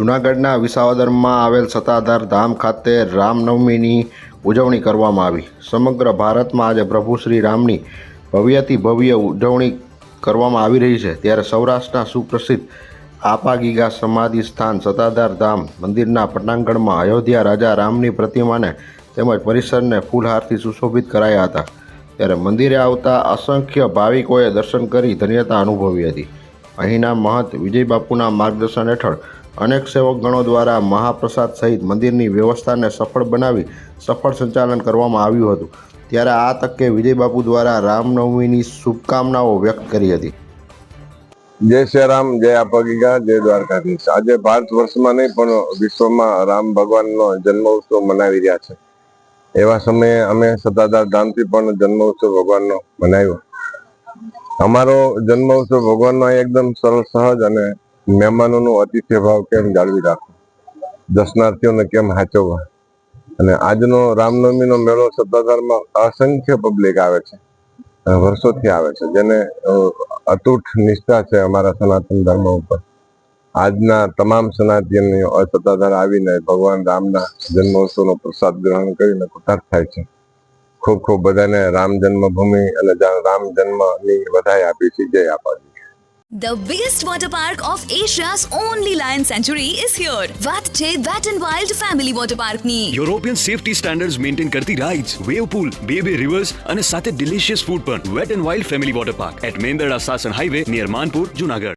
જૂનાગઢના વિસાવદરમાં આવેલ સતાધાર ધામ ખાતે રામનવમીની ઉજવણી કરવામાં આવી. સમગ્ર ભારતમાં આજે પ્રભુ શ્રી રામની ભવ્યથી ભવ્ય ઉજવણી કરવામાં આવી રહી છે. ત્યારે સૌરાષ્ટ્રના સુપ્રસિદ્ધ આપાગીગા સમાધિ સ્થાન સત્તાધાર ધામ મંદિરના પટાંગણમાં અયોધ્યા રાજા રામની પ્રતિમાને તેમજ પરિસરને ફૂલહારથી સુશોભિત કરાયા હતા. ત્યારે મંદિરે આવતા અસંખ્ય ભાવિકોએ દર્શન કરી ધન્યતા અનુભવી હતી. અહીંના મહંત વિજય બાપુના માર્ગદર્શન હેઠળ અનેક સેવકગણો દ્વારા મહાપ્રસાદ સહિત મંદિરની વ્યવસ્થાને સફળ બનાવી સફળ સંચાલન કરવામાં આવ્યું હતું. ત્યારે આ તકે વિજય બાપુ દ્વારા રામનવમીની શુભકામનાઓ વ્યક્ત કરી હતી. જય શ્રી રામ, જય આપગીગા જય દ્વારકાધીશ. આજે ભારત વર્ષમાં નહીં, પણ વિશ્વમાં રામ ભગવાનનો જન્મોત્સવ મનાવી રહ્યા છે. એવા સમયે અમે સત્તાધાર ધામથી પણ જન્મોત્સવ ભગવાનનો મનાવ્યો. અમારો જન્મોત્સવ ભગવાનનો એકદમ સરળ, સહજ અને મહેમાનોનો અતિથ્ય ભાવ કેમ જાળવી રાખવો દર્શનાર્થીઓને કેમ હાચવવા? અને આજનો રામનવમીનો મેળો સત્તાધારમાં અસંખ્ય પબ્લિક આવે છે વર્ષોથી આવે છે, જેને અતૂટ નિષ્ઠા છે અમારા સનાતન ધર્મ ઉપર. આજના તમામ સનાતનીઓ સત્તાધાર આવીને ભગવાન રામના જન્મોત્સવનો પ્રસાદ ગ્રહણ કરીને કૃતાર્થ થાય છે. ખૂબ ખૂબ બધાને રામ જન્મભૂમિ અને રામ જન્મની વધાઈ આપી છે. જય આપાજી. The biggest water park of Asia's only lion sanctuary is here. વાત છે Wet n Wild Family Water Park ની. યુરોપિયન સેફટી સ્ટેન્ડર્ડ્સ મેન્ટેન કરતી રાઇડ્સ વેવ પૂલ બે બે રિવર્સ અને સાથે ડિલિશિયસ ફૂડ પણ wet and wild family water park at Mendarda Sasan highway near Manpur Junagadh